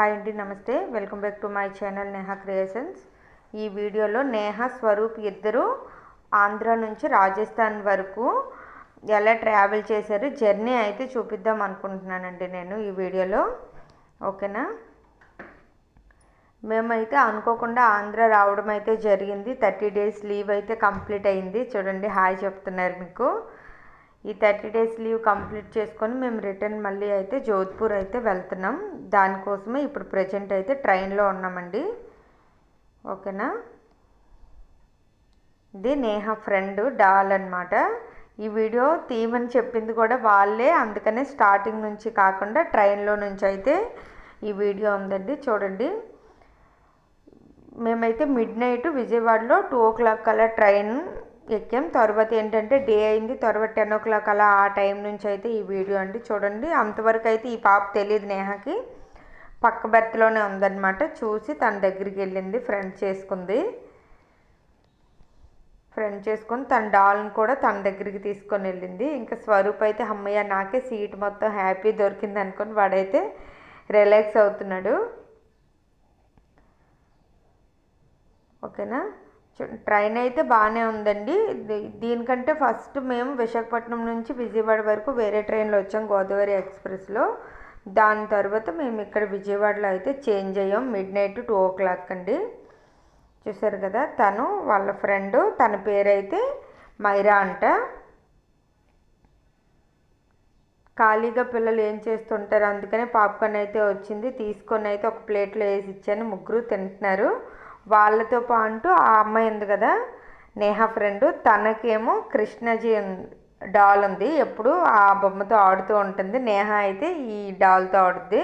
Hi అండి నమస్తే welcome back to my channel Neha creations ఈ వీడియోలో నేహా స్వరూప్ ఇద్దరు ఆంధ్ర నుంచి రాజస్థాన్ వరకు ఎలా ట్రావెల్ చేశారు జర్నీ అయితే చూపిద్దాం అనుకుంటున్నానండి నేను ఈ వీడియోలో. ఓకేనా? మేమైతే అనుకోకుండా ఆంధ్ర రావడం అయితే జరిగింది. థర్టీ డేస్ లీవ్ అయితే కంప్లీట్ అయింది. చూడండి హాయ్ చెప్తున్నారు మీకు. ఈ థర్టీ డేస్ లీవ్ కంప్లీట్ చేసుకొని మేము రిటర్న్ మళ్ళీ అయితే జోధ్పూర్ అయితే వెళ్తున్నాం. దానికోసమే ఇప్పుడు ప్రజెంట్ అయితే ట్రైన్లో ఉన్నామండి. ఓకేనా? ఇది నేహ ఫ్రెండ్ డాల్ అనమాట ఈ వీడియో తీయమని చెప్పింది కూడా వాళ్ళే అందుకనే స్టార్టింగ్ నుంచి కాకుండా ట్రైన్లో నుంచి అయితే ఈ వీడియో ఉందండి. చూడండి. మేమైతే మిడ్ నైట్ విజయవాడలో టూ ఓ క్లాక్ కల్లా ట్రైన్ ఎక్కాం తర్వాత ఏంటంటే డే అయింది. తర్వాత టెన్ ఓ క్లాక్ అలా ఆ టైం నుంచి అయితే ఈ వీడియో అండి చూడండి. అంతవరకు అయితే ఈ పాప తెలియదు నేహకి. పక్క బెర్త్లోనే ఉందన్నమాట. చూసి తన దగ్గరికి వెళ్ళింది. ఫ్రెండ్ చేసుకుంది. ఫ్రెండ్ చేసుకొని తన డాల్ని కూడా తన దగ్గరికి తీసుకొని వెళ్ళింది. ఇంకా స్వరూప్ అయితే అమ్మయ్య నాకే సీట్ మొత్తం హ్యాపీ దొరికింది అనుకొని వాడైతే రిలాక్స్ అవుతున్నాడు. ఓకేనా? ట్రైన్ అయితే బాగానే ఉందండి. దీనికంటే ఫస్ట్ మేము విశాఖపట్నం నుంచి విజయవాడ వరకు వేరే ట్రైన్లో వచ్చాం గోదావరి ఎక్స్ప్రెస్లో. దాని తర్వాత మేము ఇక్కడ విజయవాడలో అయితే చేంజ్ అయ్యాం. Midnight two o'clock అండి. చూసారు కదా తను వాళ్ళ ఫ్రెండ్ తన పేరైతే మైరా అంట. ఖాళీగా పిల్లలు ఏం చేస్తుంటారు? అందుకనే పాప్కార్న్ అయితే వచ్చింది. తీసుకొని అయితే ఒక ప్లేట్లో వేసి ఇచ్చాను. ముగ్గురు తింటున్నారు. వాళ్ళతో పాటు ఆ అమ్మాయి ఉంది కదా నేహా ఫ్రెండ్ తనకేమో కృష్ణజీ డాల్ ఉంది. ఎప్పుడు ఆ బొమ్మతో ఆడుతూ ఉంటుంది. నేహ అయితే ఈ డాల్తో ఆడుద్ది.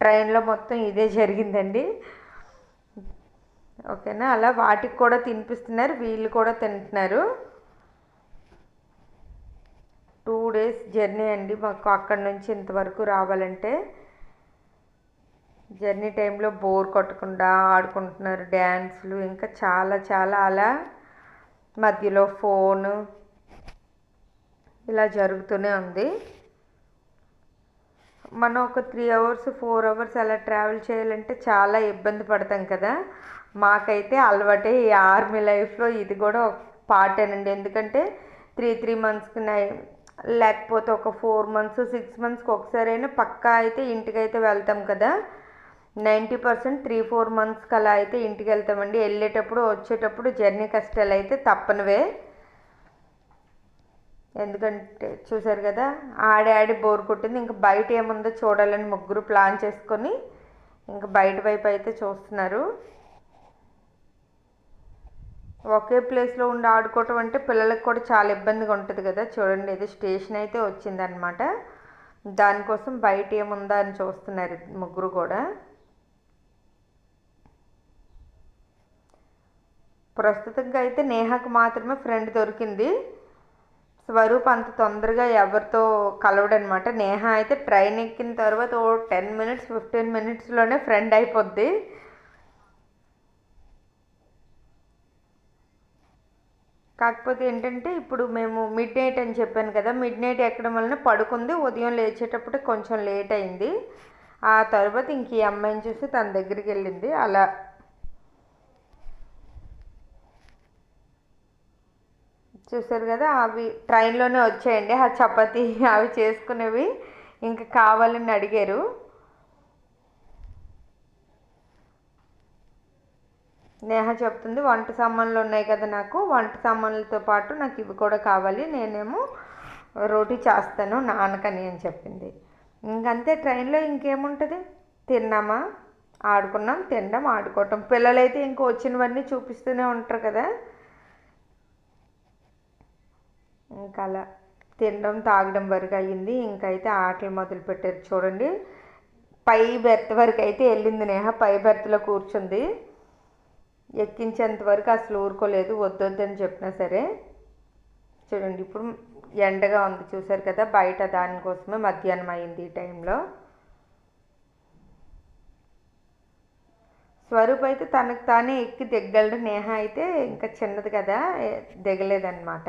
ట్రైన్లో మొత్తం ఇదే జరిగిందండి. ఓకేనా? అలా వాటికి కూడా తినిపిస్తున్నారు. వీళ్ళు కూడా తింటున్నారు. టూ డేస్ జర్నీ అండి మాకు అక్కడి నుంచి ఇంతవరకు రావాలంటే. జర్నీ టైంలో బోర్ కొట్టకుండా ఆడుకుంటున్నారు డ్యాన్స్లు ఇంకా చాలా చాలా అలా మధ్యలో ఫోను ఇలా జరుగుతూనే ఉంది. మనం ఒక త్రీ అవర్స్ ఫోర్ అవర్స్ అలా ట్రావెల్ చేయాలంటే చాలా ఇబ్బంది పడతాం కదా. మాకైతే అలవాటే ఈ ఆర్మీ లైఫ్లో ఇది కూడా ఒక పార్టేనండి ఎందుకంటే త్రీ త్రీ మంత్స్కి నై లేకపోతే ఒక ఫోర్ మంత్స్ సిక్స్ మంత్స్కి ఒకసారి అయినా పక్కా అయితే ఇంటికి అయితే వెళ్తాం కదా. నైంటీ పర్సెంట్ త్రీ ఫోర్ మంత్స్కి అలా అయితే ఇంటికి వెళ్తామండి వెళ్ళేటప్పుడు వచ్చేటప్పుడు జర్నీ కష్టాలు అయితే తప్పనివే. ఎందుకంటే చూసారు కదా ఆడి ఆడి బోర్ కొట్టింది. ఇంకా బయట ఏముందో చూడాలని ముగ్గురు ప్లాన్ చేసుకొని ఇంకా బయట వైపు అయితే చూస్తున్నారు. ఒకే ప్లేస్లో ఉండి ఆడుకోవటం అంటే పిల్లలకు కూడా చాలా ఇబ్బందిగా ఉంటుంది కదా. చూడండి ఇది స్టేషన్ అయితే వచ్చిందనమాట దానికోసం బయట ఏముందా అని చూస్తున్నారు ముగ్గురు కూడా. ప్రస్తుతంగా అయితే నేహాకు మాత్రమే ఫ్రెండ్ దొరికింది. స్వరూప్ అంత తొందరగా ఎవరితో కలవడనమాట. నేహ అయితే ట్రైన్ ఎక్కిన తర్వాత ఓ టెన్ మినిట్స్ ఫిఫ్టీన్ మినిట్స్లోనే ఫ్రెండ్ అయిపోద్ది. కాకపోతే ఏంటంటే ఇప్పుడు మేము మిడ్ నైట్ అని చెప్పాను కదా మిడ్ నైట్ ఎక్కడం వలన పడుకుంది. ఉదయం లేచేటప్పుడు కొంచెం లేట్ అయింది. ఆ తర్వాత ఇంక ఈ అమ్మాయిని చూసి తన దగ్గరికి వెళ్ళింది. అలా చూసారు కదా అవి ట్రైన్లోనే వచ్చాయండి. ఆ చపాతీ అవి చేసుకునేవి ఇంకా కావాలని అడిగారు. నేహ చెప్తుంది వంట సామాన్లు ఉన్నాయి కదా నాకు వంట సామాన్లతో పాటు నాకు ఇవి కూడా కావాలి. నేనేమో రోటీ చేస్తాను నాన్నకని అని చెప్పింది. ఇంకంతే ట్రైన్లో ఇంకేముంటుంది? తిన్నామా? ఆడుకున్నాం తినడం ఆడుకోవటం. పిల్లలైతే ఇంకా వచ్చినవన్నీ చూపిస్తూనే ఉంటారు కదా. ఇంకా అలా తినడం తాగడం వరకు అయ్యింది. ఇంకైతే ఆటలు మొదలు పెట్టారు చూడండి. పై బెర్త్ వరకు అయితే వెళ్ళింది నేహ. పై బెర్త్లో కూర్చుంది. ఎక్కించేంత వరకు అసలు ఊరుకోలేదు. వద్దొద్దని చెప్పినా సరే. చూడండి. ఇప్పుడు ఎండగా ఉంది చూసారు కదా. బయట దానికోసమే మధ్యాహ్నం అయింది ఈ టైంలో. స్వరూప్ అయితే తనకు తానే ఎక్కి దిగ్గలడు నేహ అయితే ఇంకా చిన్నది కదా. దిగలేదన్నమాట.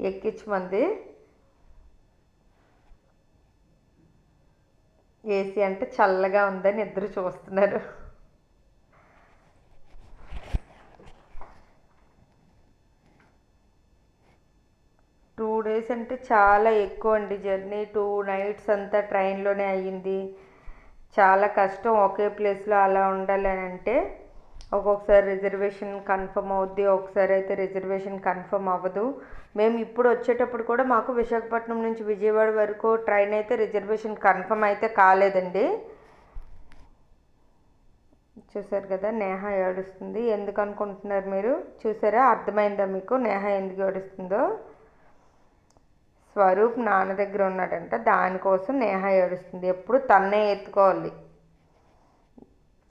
ఎక్కించమంది. ఏసీ అంటే చల్లగా ఉందని ఇద్దరు చూస్తున్నారు. టూ డేస్ అంటే చాలా ఎక్కువ అండి జర్నీ. టూ నైట్స్ అంతా ట్రైన్లోనే అయ్యింది. చాలా కష్టం ఒకే ప్లేస్లో అలా ఉండాలి అంటే ఒక్కొక్కసారి రిజర్వేషన్ కన్ఫర్మ్ అవుద్ది ఒకసారి అయితే రిజర్వేషన్ కన్ఫర్మ్ అవ్వదు. మేము ఇప్పుడు వచ్చేటప్పుడు కూడా మాకు విశాఖపట్నం నుంచి విజయవాడ వరకు ట్రైన్ అయితే రిజర్వేషన్ కన్ఫర్మ్ అయితే కాలేదండి. చూసారు కదా నేహ ఏడుస్తుంది. ఎందుకు అనుకుంటున్నారు మీరు? చూసారా అర్థమైందా మీకు? నేహ ఎందుకు ఏడుస్తుందో? స్వరూప్ నాన్న దగ్గర ఉన్నాడంట దానికోసం నేహ ఏడుస్తుంది. ఎప్పుడు తన్నే ఎత్తుకోవాలి.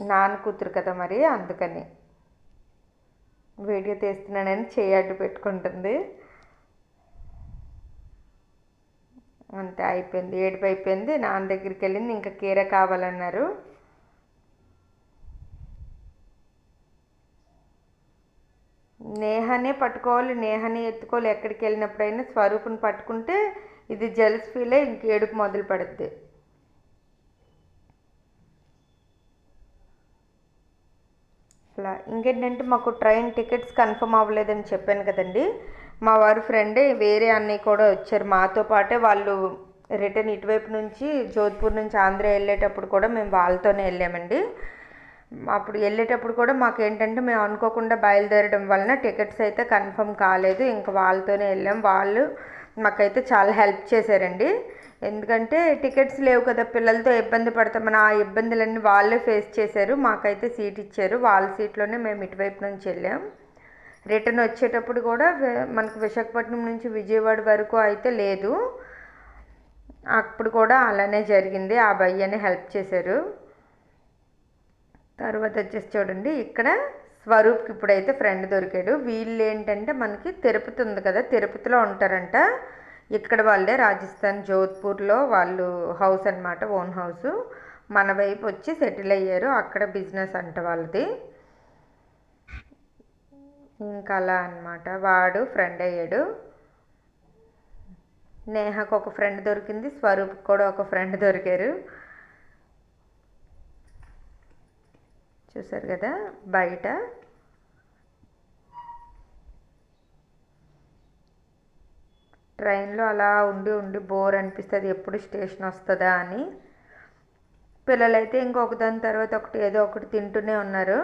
నాన్న కూతురు కదా మరి అందుకని. వీడియో తీస్తున్నానని చేయి అడ్డు పెట్టుకుంటుంది. అంతే అయిపోయింది ఏడుపు అయిపోయింది. నాన్న దగ్గరికి వెళ్ళింది ఇంకా కీర కావాలన్నారు. నేహానే పట్టుకోవాలి నేహనే ఎత్తుకోవాలి. ఎక్కడికి వెళ్ళినప్పుడైనా స్వరూపుని పట్టుకుంటే ఇది జెల్స్ ఫీల్ అయ్యి ఇంక ఏడుపు మొదలు పడుద్ది అలా ఇంకేంటంటే మాకు ట్రైన్ టికెట్స్ కన్ఫర్మ్ అవ్వలేదని చెప్పాను కదండి. మా వారి ఫ్రెండే వేరే అన్నయ్య కూడా వచ్చారు మాతో పాటే. వాళ్ళు రిటర్న్ ఇటువైపు నుంచి జోధ్పూర్ నుంచి ఆంధ్ర వెళ్ళేటప్పుడు కూడా మేము వాళ్ళతోనే వెళ్ళామండి. అప్పుడు వెళ్ళేటప్పుడు కూడా మాకు ఏంటంటే మేము అనుకోకుండా బయలుదేరడం వలన టికెట్స్ అయితే కన్ఫర్మ్ కాలేదు. ఇంకా వాళ్ళతోనే వెళ్ళాం. వాళ్ళు మాకైతే చాలా హెల్ప్ చేశారండి. ఎందుకంటే టికెట్స్ లేవు కదా పిల్లలతో ఇబ్బంది పడతామని ఆ ఇబ్బందులన్నీ వాళ్ళే ఫేస్ చేశారు. మాకైతే సీట్ ఇచ్చారు. వాళ్ళ సీట్లోనే మేము ఇటువైపు నుంచి వెళ్ళాం. రిటర్న్ వచ్చేటప్పుడు కూడా మనకు విశాఖపట్నం నుంచి విజయవాడ వరకు అయితే లేదు. అప్పుడు కూడా అలానే జరిగింది. ఆ భయ్యని హెల్ప్ చేశారు. తర్వాత వచ్చేసి చూడండి. ఇక్కడ స్వరూప్కి ఇప్పుడైతే ఫ్రెండ్ దొరికాడు. వీళ్ళు ఏంటంటే మనకి తిరుపతి ఉంది కదా తిరుపతిలో ఉంటారంట. ఇక్కడ వాళ్ళే రాజస్థాన్ జోధ్పూర్లో వాళ్ళు హౌస్ అనమాట ఓన్ హౌస్. మన వైపు వచ్చి సెటిల్ అయ్యారు. అక్కడ బిజినెస్ అంట వాళ్ళది. ఇంకా అలా అనమాట వాడు ఫ్రెండ్ అయ్యాడు. నేహకు ఒక ఫ్రెండ్ దొరికింది. స్వరూప్ కూడా ఒక ఫ్రెండ్ దొరికారు. చూసారు కదా? బయట. ట్రైన్లో అలా ఉండి ఉండి బోర్ అనిపిస్తుంది ఎప్పుడు స్టేషన్ వస్తుందా అని. పిల్లలైతే ఇంకొక దాని తర్వాత ఒకటి ఏదో ఒకటి తింటూనే ఉన్నారు.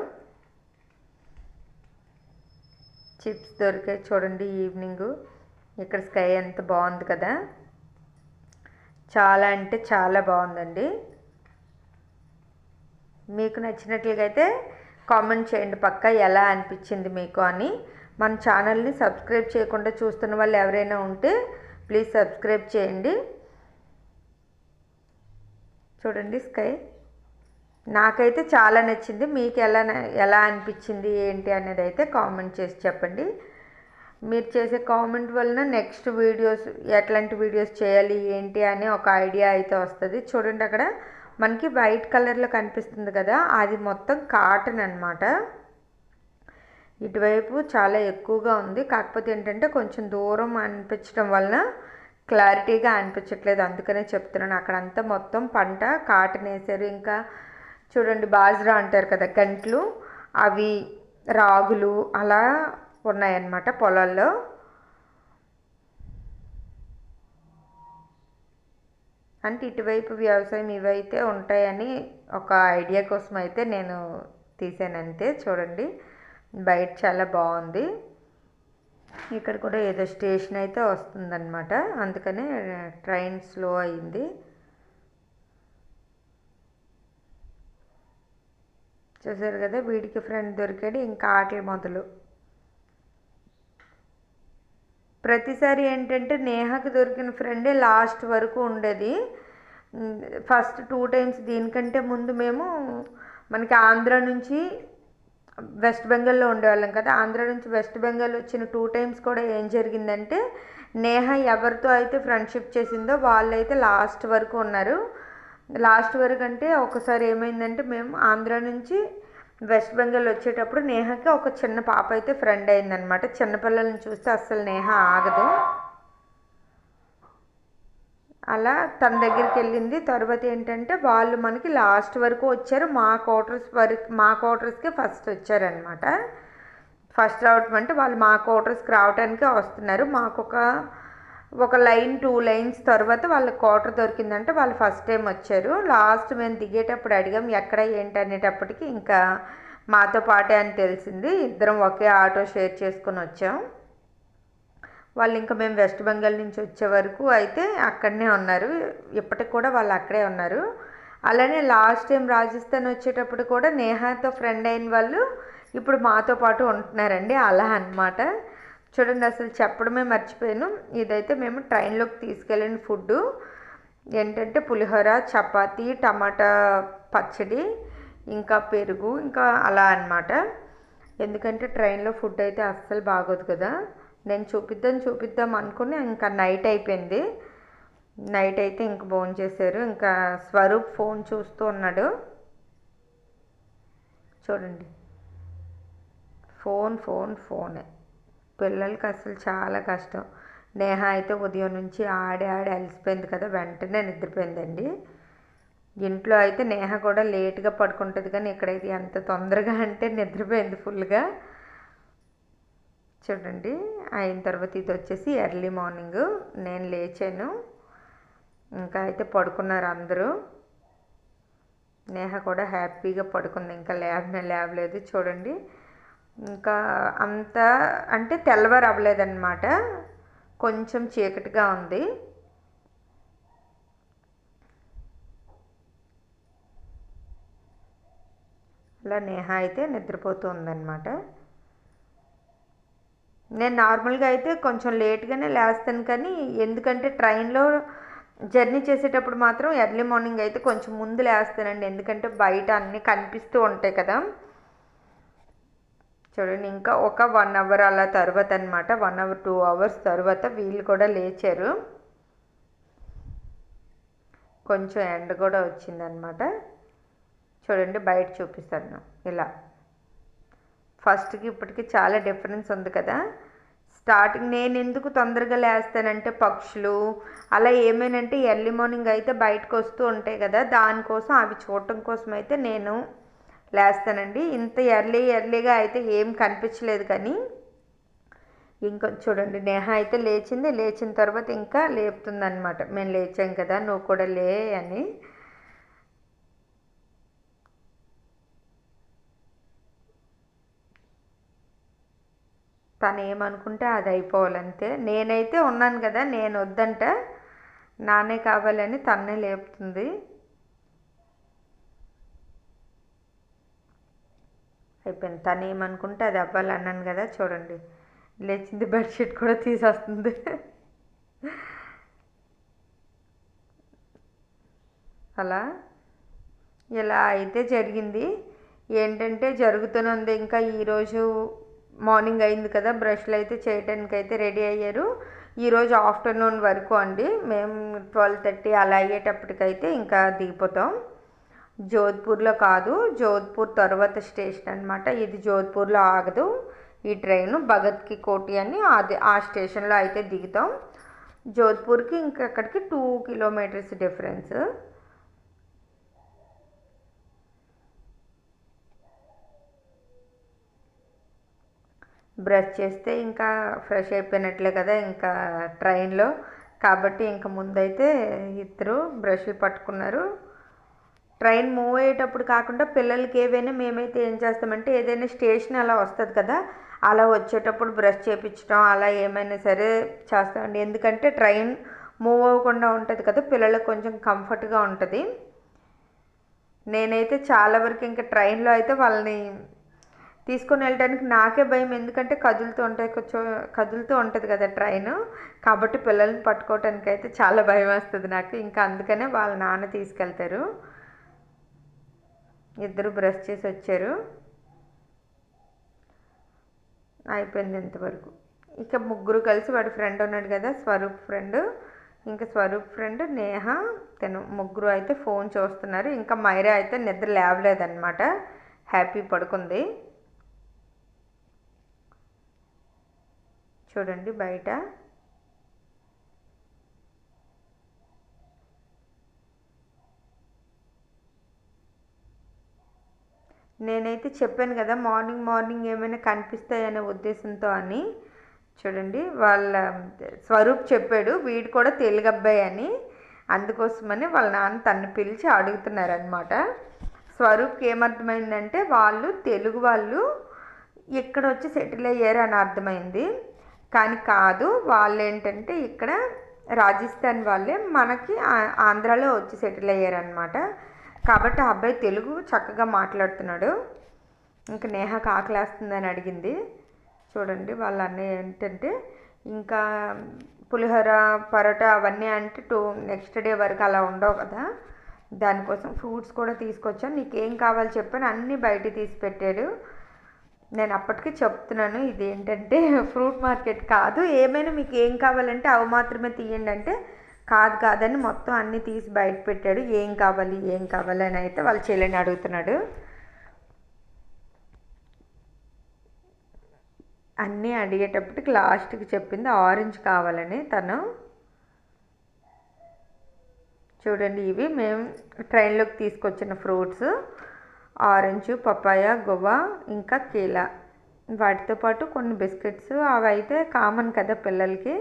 చిప్స్ దొరికాయి చూడండి ఈవినింగ్. ఇక్కడ స్కై ఎంత బాగుంది కదా. చాలా అంటే చాలా బాగుందండి. మీకు నచ్చినట్లుగా అయితే కామెంట్ చేయండి పక్క ఎలా అనిపించింది మీకు అని. మన ఛానల్ని సబ్స్క్రైబ్ చేయకుండా చూస్తున్న వాళ్ళు ఎవరైనా ఉంటే ప్లీజ్ సబ్స్క్రైబ్ చేయండి. చూడండి స్కై. నాకైతే చాలా నచ్చింది. మీకు ఎలా ఎలా అనిపించింది ఏంటి అనేది అయితే కామెంట్ చేసి చెప్పండి. మీరు చేసే కామెంట్ వలన నెక్స్ట్ వీడియోస్ ఎట్లాంటి వీడియోస్ చేయాలి ఏంటి అని ఒక ఐడియా అయితే వస్తుంది. చూడండి అక్కడ మనకి వైట్ కలర్లో కనిపిస్తుంది కదా. అది మొత్తం కాటన్ అన్నమాట. ఇటువైపు చాలా ఎక్కువగా ఉంది. కాకపోతే ఏంటంటే కొంచెం దూరం అనిపించడం వలన క్లారిటీగా అనిపించట్లేదు. అందుకనే చెప్తున్నాను. అక్కడంతా మొత్తం పంట కాటన్ వేసారు ఇంకా చూడండి బాజ్రా అంటారు కదా గంట్లు. అవి రాగులు అలా ఉన్నాయన్నమాట పొలాల్లో. అంటే ఇటువైపు వ్యవసాయం ఇవైతే ఉంటాయని ఒక ఐడియా కోసం అయితే నేను తీసాను అంతే చూడండి. బయట చాలా బాగుంది. ఇక్కడ కూడా ఏదో స్టేషన్ అయితే వస్తుందన్నమాట. అందుకనే ట్రైన్ స్లో అయింది. చూసారు కదా వీడికి ఫ్రెండ్ దొరికాడు ఇంకా ఆటలు మొదలు. ప్రతిసారి ఏంటంటే నేహకి దొరికిన ఫ్రెండే లాస్ట్ వరకు ఉండేది. ఫస్ట్ టూ టైమ్స్ దీనికంటే ముందు మేము మనకి ఆంధ్ర నుంచి వెస్ట్ బెంగాల్లో ఉండేవాళ్ళం కదా ఆంధ్ర నుంచి వెస్ట్ బెంగాల్ వచ్చిన టూ టైమ్స్ కూడా ఏం జరిగిందంటే నేహ ఎవరితో అయితే ఫ్రెండ్షిప్ చేసిందో వాళ్ళైతే లాస్ట్ వరకు ఉన్నారు. లాస్ట్ వరకు అంటే ఒకసారి ఏమైందంటే మేము ఆంధ్ర నుంచి వెస్ట్ బెంగాల్ వచ్చేటప్పుడు నేహకి ఒక చిన్న పాప అయితే ఫ్రెండ్ అయిందనమాట చిన్నపిల్లల్ని చూస్తే అస్సలు నేహ ఆగదు. అలా తన దగ్గరికి వెళ్ళింది. తర్వాత ఏంటంటే వాళ్ళు మనకి లాస్ట్ వరకు వచ్చారు. మా క్వార్టర్స్ వరకు మా క్వార్టర్స్కి ఫస్ట్ వచ్చారనమాట ఫస్ట్ రావటం అంటే వాళ్ళు మా క్వార్టర్స్కి రావడానికే వస్తున్నారు. మాకు ఒక ఒక లైన్ టూ లైన్స్ తర్వాత వాళ్ళ క్వార్టర్ దొరికిందంటే వాళ్ళు ఫస్ట్ టైం వచ్చారు. లాస్ట్ మేము దిగేటప్పుడు అడిగాం ఎక్కడ ఏంటి? అనేటప్పటికి ఇంకా మాతో పాటే అని తెలిసింది. ఇద్దరం ఒకే ఆటో షేర్ చేసుకొని వచ్చాం. వాళ్ళు ఇంకా మేము వెస్ట్ బెంగాల్ నుంచి వచ్చే వరకు అయితే అక్కడనే ఉన్నారు. ఇప్పటికి కూడా వాళ్ళు అక్కడే ఉన్నారు. అలానే లాస్ట్ టైం రాజస్థాన్ వచ్చేటప్పుడు కూడా నేహాతో ఫ్రెండ్ అయిన వాళ్ళు ఇప్పుడు మాతో పాటు ఉంటున్నారండి అలా అన్నమాట. చూడండి అసలు చెప్పడమే మర్చిపోయాను. ఇదైతే మేము ట్రైన్లోకి తీసుకెళ్ళిన ఫుడ్. ఏంటంటే పులిహోర చపాతీ టమాటా పచ్చడి ఇంకా పెరుగు ఇంకా అలా అన్నమాట. ఎందుకంటే ట్రైన్లో ఫుడ్ అయితే అస్సలు బాగోదు కదా. నేను చూపిద్దాం చూపిద్దాం అనుకుని ఇంకా నైట్ అయిపోయింది. నైట్ అయితే ఇంక ఫోన్ చేశారు. ఇంకా స్వరూప్ ఫోన్ చూస్తూ ఉన్నాడు. చూడండి. ఫోన్ ఫోన్ ఫోనే. పిల్లలకి అసలు చాలా కష్టం. నేహ అయితే ఉదయం నుంచి ఆడి ఆడి అలసిపోయింది కదా వెంటనే నిద్రపోయిందండి. ఇంట్లో అయితే నేహ కూడా లేట్గా పడుకుంటుంది కానీ ఇక్కడైతే ఎంత తొందరగా అంటే నిద్రపోయింది ఫుల్గా చూడండి. అయిన తర్వాత ఇది వచ్చేసి ఎర్లీ మార్నింగ్. నేను లేచాను. ఇంకా అయితే పడుకున్నారు అందరూ. నేహ కూడా హ్యాపీగా పడుకుంది. ఇంకా లేవనే లేవలేదు చూడండి. ఇంకా అంత అంటే తెల్లవారు అవ్వలేదన్నమాట కొంచెం చీకటిగా ఉంది. అలా నేహ అయితే నిద్రపోతూ ఉందన్నమాట. నేను నార్మల్గా అయితే కొంచెం లేట్గానే లేస్తాను కానీ ఎందుకంటే ట్రైన్లో జర్నీ చేసేటప్పుడు మాత్రం ఎర్లీ మార్నింగ్ అయితే కొంచెం ముందు లేస్తానండి. ఎందుకంటే బయట అన్నీ కనిపిస్తూ ఉంటాయి కదా. చూడండి ఇంకా ఒక వన్ అవర్ అలా తర్వాత అనమాట వన్ అవర్ టూ అవర్స్ తర్వాత వీళ్ళు కూడా లేచారు. కొంచెం ఎండ కూడా వచ్చిందనమాట చూడండి బయట చూపిస్తాను. ఇలా. ఫస్ట్కి ఇప్పటికి చాలా డిఫరెన్స్ ఉంది కదా. స్టార్టింగ్ నేను ఎందుకు తొందరగా లేస్తానంటే పక్షులు అలా ఏమైనంటే ఎర్లీ మార్నింగ్ అయితే బయటకు వస్తూ ఉంటాయి కదా దానికోసం అవి చూడటం కోసం అయితే నేను లేస్తానండి. ఇంత ఎర్లీ ఎర్లీగా అయితే ఏం కనిపించలేదు కానీ ఇంకా చూడండి నేహ అయితే లేచింది లేచిన తర్వాత ఇంకా లేపుతుంది అనమాట మేము లేచాం కదా నువ్వు కూడా లే అని. తను ఏమనుకుంటే అది అయిపోవాలంతే నేనైతే ఉన్నాను కదా నేను వద్దంట నానే కావాలని తన్నే లేపుతుంది. అయిపోయింది. తను ఏమనుకుంటే అది అవ్వాలి అన్నాను కదా చూడండి. లేచింది బెడ్షీట్ కూడా తీసేస్తుంది. అలా? ఇలా అయితే జరిగింది. ఏంటంటే జరుగుతూనే ఉంది. ఇంకా ఈరోజు మార్నింగ్ అయింది కదా బ్రష్లు అయితే చేయడానికి అయితే రెడీ అయ్యారు. ఈరోజు ఆఫ్టర్నూన్ వరకు అండి. మేము ట్వెల్వ్ థర్టీ అలా అయ్యేటప్పటికైతే ఇంకా దిగిపోతాం. జోధ్పూర్లో కాదు జోధ్పూర్ తర్వాత స్టేషన్ అనమాట ఇది జోధ్పూర్లో ఆగదు. ఈ ట్రైన్ భగత్కి కోటి అని అది ఆ స్టేషన్లో అయితే దిగుతాం. జోధ్పూర్కి ఇంకా అక్కడికి టూ కిలోమీటర్స్ డిఫరెన్స్. బ్రష్ చేస్తే ఇంకా ఫ్రెష్ అయిపోయినట్లే కదా ఇంకా ట్రైన్లో. కాబట్టి ఇంకా ముందైతే ఇద్దరు బ్రష్లు పట్టుకున్నారు. ట్రైన్ మూవ్ అయ్యేటప్పుడు కాకుండా పిల్లలకి ఏవైనా మేమైతే ఏం చేస్తామంటే ఏదైనా స్టేషన్ అలా వస్తుంది కదా అలా వచ్చేటప్పుడు బ్రష్ చేయించడం అలా ఏమైనా సరే చేస్తామండి. ఎందుకంటే ట్రైన్ మూవ్ అవ్వకుండా ఉంటుంది కదా పిల్లలకు కొంచెం కంఫర్ట్గా ఉంటుంది. నేనైతే చాలా వరకు ఇంకా ట్రైన్లో అయితే వాళ్ళని తీసుకొని వెళ్ళడానికి నాకే భయం. ఎందుకంటే కదులుతూ ఉంటాయి కొంచెం కదులుతూ ఉంటుంది కదా ట్రైన్. కాబట్టి పిల్లల్ని పట్టుకోవటానికి అయితే చాలా భయం వస్తుంది నాకు. ఇంకా అందుకనే వాళ్ళ నాన్న తీసుకెళ్తారు. ఇద్దరు బ్రష్ చేసి వచ్చారు. అయిపోయింది ఇంతవరకు. ఇక ముగ్గురు కలిసి వాడి ఫ్రెండ్ ఉన్నాడు కదా స్వరూప్ ఫ్రెండ్. ఇంకా స్వరూప్ ఫ్రెండ్ నేహ తను ముగ్గురు అయితే ఫోన్ చూస్తున్నారు. ఇంకా మైరా అయితే నిద్ర లేవలేదన్నమాట. హ్యాపీ పడుకుంది. చూడండి బయట. నేనైతే చెప్పాను కదా మార్నింగ్ మార్నింగ్ ఏమైనా కనిపిస్తాయనే ఉద్దేశంతో అని. చూడండి వాళ్ళ స్వరూప్ చెప్పాడు వీడు కూడా తెలుగబ్బాయి అని. అందుకోసమని వాళ్ళ నాన్న తను పిలిచి అడుగుతున్నారనమాట స్వరూప్కి ఏమర్థమైందంటే వాళ్ళు తెలుగు వాళ్ళు ఇక్కడ వచ్చి సెటిల్ అయ్యారు అని అర్థమైంది. కానీ కాదు వాళ్ళు ఏంటంటే ఇక్కడ రాజస్థాన్ వాళ్ళే మనకి ఆంధ్రాలో వచ్చి సెటిల్ అయ్యారనమాట కాబట్టి ఆ అబ్బాయి తెలుగు చక్కగా మాట్లాడుతున్నాడు. ఇంకా నేహ కాకలేస్తుందని అడిగింది. చూడండి వాళ్ళ అన్నయ్య ఏంటంటే ఇంకా పులిహోర పరోటా అవన్నీ అంటే టూ నెక్స్ట్ డే వరకు అలా ఉండవు కదా. దానికోసం ఫ్రూట్స్ కూడా తీసుకొచ్చాను. నీకేం కావాలి చెప్పని అన్నీ బయట తీసి పెట్టాడు. నేను అప్పటికి చెప్తున్నాను ఇదేంటంటే ఫ్రూట్ మార్కెట్ కాదు. ఏమైనా మీకు ఏం కావాలంటే అవి మాత్రమే తీయండి అంటే కాదు కాదని మొత్తం అన్నీ తీసి బయట పెట్టాడు. ఏం కావాలి ఏం కావాలి అని అయితే వాళ్ళ చెల్లెని అడుగుతున్నాడు. అన్నీ అడిగేటప్పటికి లాస్ట్కి చెప్పింది ఆరెంజ్ కావాలని తను. చూడండి ఇవి మేము ట్రైన్లోకి తీసుకొచ్చిన ఫ్రూట్స్. ఆరెంజ్ పపాయ గువ్వ ఇంకా కీలా. వాటితో పాటు కొన్ని బిస్కెట్స్. అవి అయితే కామన్ కదా పిల్లలకి.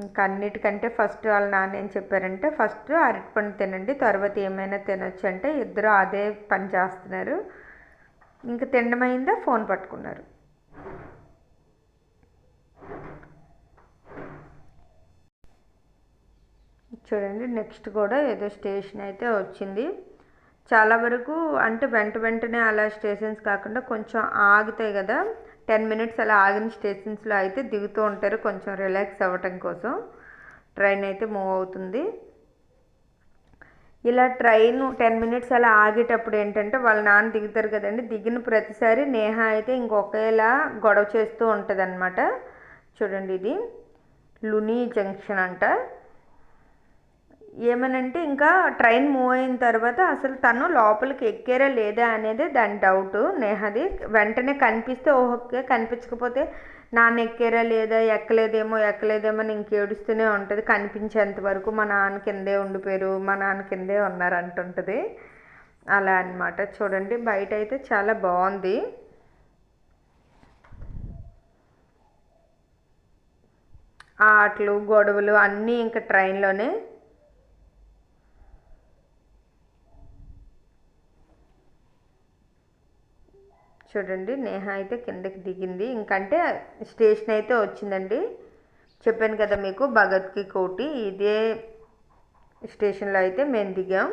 ఇంకా అన్నిటికంటే ఫస్ట్ వాళ్ళ నాన్న ఏం చెప్పారంటే ఫస్ట్ అరటిపండు తినండి తర్వాత ఏమైనా తినొచ్చు అంటే ఇద్దరు అదే పని చేస్తున్నారు. ఇంకా తినడమైందా ఫోన్ పట్టుకున్నారు. చూడండి నెక్స్ట్ కూడా ఏదో స్టేషన్ అయితే వచ్చింది. చాలా వరకు అంటే వెంట వెంటనే అలా స్టేషన్స్ కాకుండా కొంచెం ఆగుతాయి కదా. టెన్ మినిట్స్ అలా ఆగిన స్టేషన్స్లో అయితే దిగుతూ ఉంటారు. కొంచెం రిలాక్స్ అవ్వటం కోసం ట్రైన్ అయితే మూవ్ అవుతుంది. ఇలా ట్రైన్ టెన్ మినిట్స్ అలా ఆగేటప్పుడు ఏంటంటే వాళ్ళ నాన్న దిగుతారు కదండి. దిగిన ప్రతిసారి నేహ అయితే ఇంకొకేలా గొడవ చేస్తూ ఉంటుంది చూడండి ఇది. లుని జంక్షన్ అంట. ఏమనంటే ఇంకా ట్రైన్ మూవ్ అయిన తర్వాత అసలు తను లోపలికి ఎక్కారా లేదా అనేది దాని డౌట్ నేహది. వెంటనే కనిపిస్తే ఓకే కనిపించకపోతే నాన్న ఎక్కారా లేదా ఎక్కలేదేమో ఎక్కలేదేమో అని ఇంకేడుస్తూనే ఉంటుంది. కనిపించేంత వరకు మా నాన్న కిందే ఉండిపోయారు మా నాన్న కిందే ఉన్నారు అంటుంటుంది. అలా అనమాట చూడండి బయట అయితే చాలా బాగుంది. ఆటలు గొడవలు అన్నీ ఇంకా ట్రైన్లోనే చూడండి నేహ అయితే కిందకి దిగింది. ఇంకంటే స్టేషన్ అయితే వచ్చిందండి. చెప్పాను కదా మీకు భగత్కి కోటి. ఇదే స్టేషన్లో అయితే మేము దిగాం.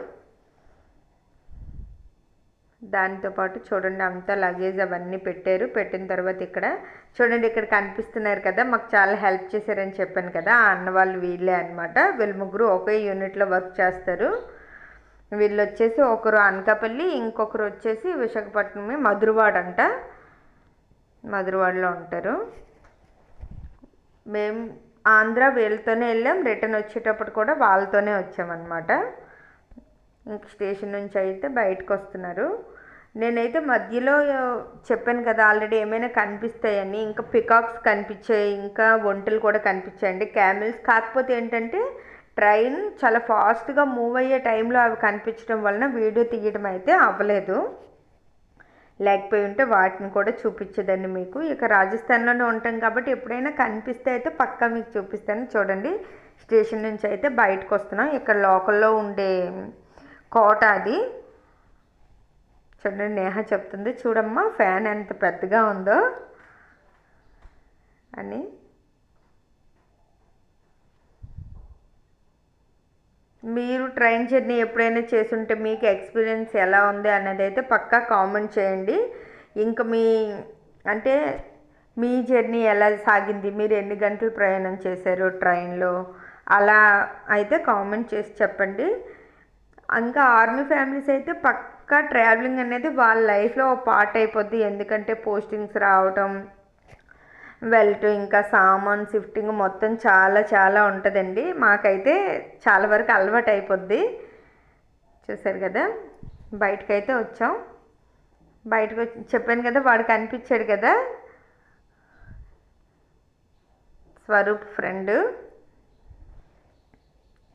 దానితో పాటు చూడండి అంతా లగేజ్ అవన్నీ పెట్టారు. పెట్టిన తర్వాత ఇక్కడ చూడండి ఇక్కడ కనిపిస్తున్నారు కదా మాకు చాలా హెల్ప్ చేశారని చెప్పాను కదా ఆ అన్న వాళ్ళు వీళ్ళే అనమాట వీళ్ళు ముగ్గురు ఒకే యూనిట్లో వర్క్ చేస్తారు. వీళ్ళు వచ్చేసి ఒకరు అనకాపల్లి ఇంకొకరు వచ్చేసి విశాఖపట్నమే మధురవాడ అంట మధురవాడలో ఉంటారు. మేము ఆంధ్ర వీళ్ళతోనే వెళ్ళాం. రిటర్న్ వచ్చేటప్పుడు కూడా వాళ్ళతోనే వచ్చామన్నమాట. ఇంక స్టేషన్ నుంచి అయితే బయటకు వస్తున్నారు నేనైతే మధ్యలో చెప్పాను కదా ఆల్రెడీ ఏమైనా కనిపిస్తాయని. ఇంకా పికాక్స్ కనిపించాయి ఇంకా ఒంటలు కూడా కనిపించాయండి. క్యామిల్స్. కాకపోతే ఏంటంటే ట్రైన్ చాలా ఫాస్ట్గా మూవ్ అయ్యే టైంలో అవి కనిపించడం వలన వీడియో తీయడం అయితే అవ్వలేదు. లేకపోయి ఉంటే వాటిని కూడా చూపించదండి మీకు. ఇక రాజస్థాన్లోనే ఉంటాం కాబట్టి ఎప్పుడైనా కనిపిస్తే అయితే పక్కా మీకు చూపిస్తాను. చూడండి స్టేషన్ నుంచి అయితే బయటకు వస్తున్నాం. ఇక్కడ లోకల్లో ఉండే కోట అది. చూడండి నేహ చెప్తుంది. చూడమ్మా ఫ్యాన్ ఎంత పెద్దగా ఉందో అని. మీరు ట్రైన్ జర్నీ ఎప్పుడైనా చేసుంటే మీకు ఎక్స్పీరియన్స్ ఎలా ఉంది అన్నది అయితే పక్కా కామెంట్ చేయండి. ఇంకా మీ అంటే మీ జర్నీ ఎలా సాగింది? మీరు ఎన్ని గంటలు ప్రయాణం చేశారు ట్రైన్లో? అలా అయితే కామెంట్ చేసి చెప్పండి. ఇంకా ఆర్మీ ఫ్యామిలీస్ అయితే పక్కా ట్రావెలింగ్ అనేది వాళ్ళ లైఫ్లో పార్ట్ అయిపోద్ది. ఎందుకంటే పోస్టింగ్స్ రావటం వెల్ట్ ఇంకా సామాన్ షిఫ్టింగ్ మొత్తం చాలా చాలా ఉంటుందండి. మాకైతే చాలా వరకు అలవాటు అయిపోద్ది. చూసారు కదా? బయటకైతే వచ్చాం. బయటకు వచ్చి చెప్పాను కదా వాడు కనిపించాడు కదా? స్వరూప్ ఫ్రెండ్.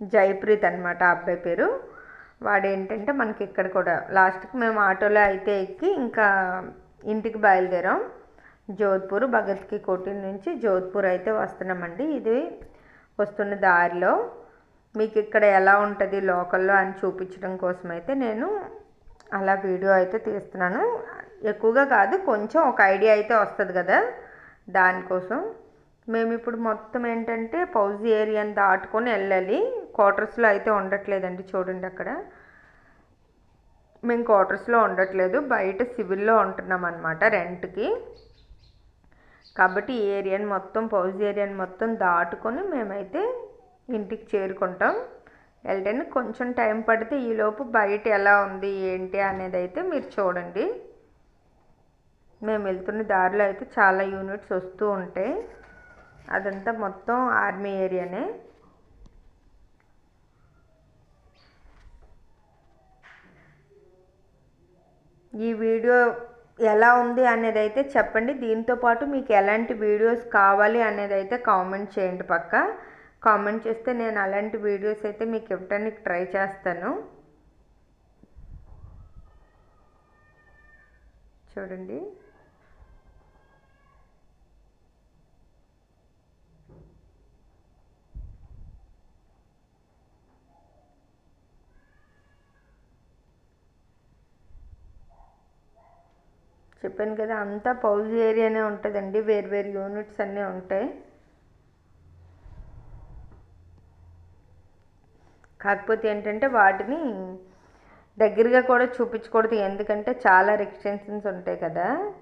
జయప్రీత్ అనమాట ఆ అబ్బాయి పేరు. వాడు ఏంటంటే మనకి ఇక్కడ కూడా లాస్ట్కి మేము ఆటోలో అయితే ఎక్కి ఇంకా ఇంటికి బయలుదేరాం. జోధ్పూర్ భగత్కి కోటి నుంచి జోధ్పూర్ అయితే వస్తున్నామండి. ఇది వస్తున్న దారిలో. మీకు ఇక్కడ ఎలా ఉంటుంది లోకల్లో అని చూపించడం కోసం అయితే నేను అలా వీడియో అయితే తీస్తున్నాను. ఎక్కువగా కాదు కొంచెం ఒక ఐడియా అయితే వస్తుంది కదా దానికోసం. మేము ఇప్పుడు మొత్తం ఏంటంటే పౌజీ ఏరియాని దాటుకొని వెళ్ళాలి. క్వార్టర్స్లో అయితే ఉండట్లేదండి చూడండి అక్కడ. మేము క్వార్టర్స్లో ఉండట్లేదు బయట సివిల్లో ఉంటున్నాం అనమాట రెంట్కి. కాబట్టి ఈ ఏరియాని మొత్తం పౌజ్ ఏరియాని మొత్తం దాటుకొని మేమైతే ఇంటికి చేరుకుంటాం. వెళ్ళడానికి కొంచెం టైం పడితే ఈలోపు బయట ఎలా ఉంది ఏంటి అనేది అయితే మీరు చూడండి. మేము వెళ్తున్న దారిలో అయితే చాలా యూనిట్స్ వస్తూ ఉంటాయి. అదంతా మొత్తం ఆర్మీ ఏరియానే. ఈ వీడియో ఎలా ఉంది అనేది అయితే చెప్పండి. దీంతో పాటు మీకు ఎలాంటి వీడియోస్ కావాలి అనేది అయితే కామెంట్ చేయండి పక్క. కామెంట్ చేస్తే నేను అలాంటి వీడియోస్ అయితే మీకు ఇవ్వడానికి ట్రై చేస్తాను. చూడండి. చెప్పాను కదా అంతా పౌజ్ ఏరియానే ఉంటుందండి. వేరు వేరు యూనిట్స్ అన్నీ ఉంటాయి. కాకపోతే ఏంటంటే వాటిని దగ్గరగా కూడా చూపించకూడదు. ఎందుకంటే చాలా రిస్ట్రిక్షన్స్ ఉంటాయి కదా.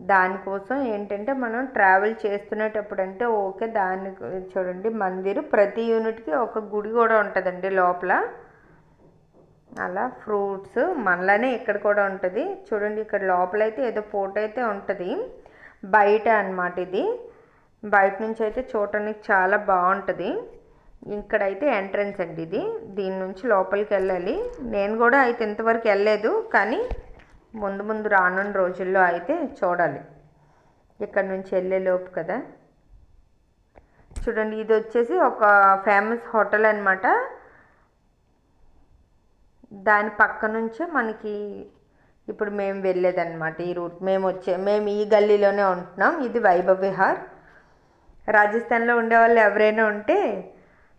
దానికోసం ఏంటంటే మనం ట్రావెల్ చేస్తునేటప్పుడు అంటే ఓకే దాన్ని చూడండి. మందిర్ ప్రతి యూనిట్కి ఒక గుడి కూడా ఉంటుందండి లోపల. అలా ఫ్రూట్స్ మనలానే ఇక్కడ కూడా ఉంటుంది. చూడండి ఇక్కడ లోపలైతే ఏదో పూట అయితే ఉంటుంది. బయట అన్నమాట ఇది. బయట నుంచి అయితే చూడటానికి చాలా బాగుంటుంది. ఇక్కడైతే ఎంట్రన్స్ అండి ఇది. దీని నుంచి లోపలికి వెళ్ళాలి. నేను కూడా అయితే ఇంతవరకు వెళ్ళలేదు కానీ ముందు ముందు రానున్న రోజుల్లో అయితే చూడాలి. ఇక్కడ నుంచి వెళ్ళే లోపు కదా. చూడండి ఇది వచ్చేసి ఒక ఫేమస్ హోటల్ అనమాట దాని పక్క నుంచే మనకి ఇప్పుడు మేము వెళ్ళేదన్నమాట ఈ రూట్. మేము వచ్చే మేము ఈ గల్లీలోనే ఉంటున్నాం. ఇది వైభవ్ విహార్. రాజస్థాన్లో ఉండే వాళ్ళు ఎవరైనా ఉంటే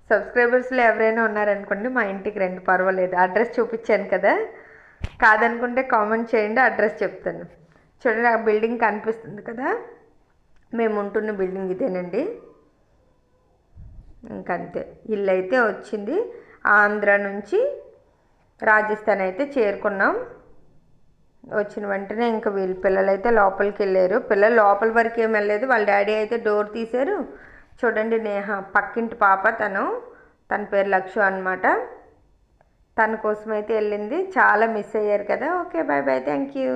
సబ్స్క్రైబర్స్లో ఎవరైనా ఉన్నారనుకోండి మా ఇంటికి రండి పర్వాలేదు. అడ్రస్ చూపించాను కదా. కాదనుకుంటే కామెంట్ చేయండి అడ్రస్ చెప్తాను. చూడండి ఆ బిల్డింగ్ కనిపిస్తుంది కదా. మేము ఉంటున్న బిల్డింగ్ ఇదేనండి. ఇంకంతే. ఇల్లు అయితే వచ్చింది. ఆంధ్ర నుంచి రాజస్థాన్ అయితే చేరుకున్నాం. వచ్చిన వెంటనే ఇంకా వీళ్ళు పిల్లలైతే లోపలికి వెళ్ళారు. పిల్లలు లోపల వరకు ఏం వెళ్ళలేదు. వాళ్ళ డాడీ అయితే డోర్ తీశారు. చూడండి నేహ పక్కింటి పాప తను. తన పేరు లక్షు అనమాట తన కోసం అయితే వెళ్ళింది. చాలా మిస్ అయ్యారు కదా. Okay bye bye thank you.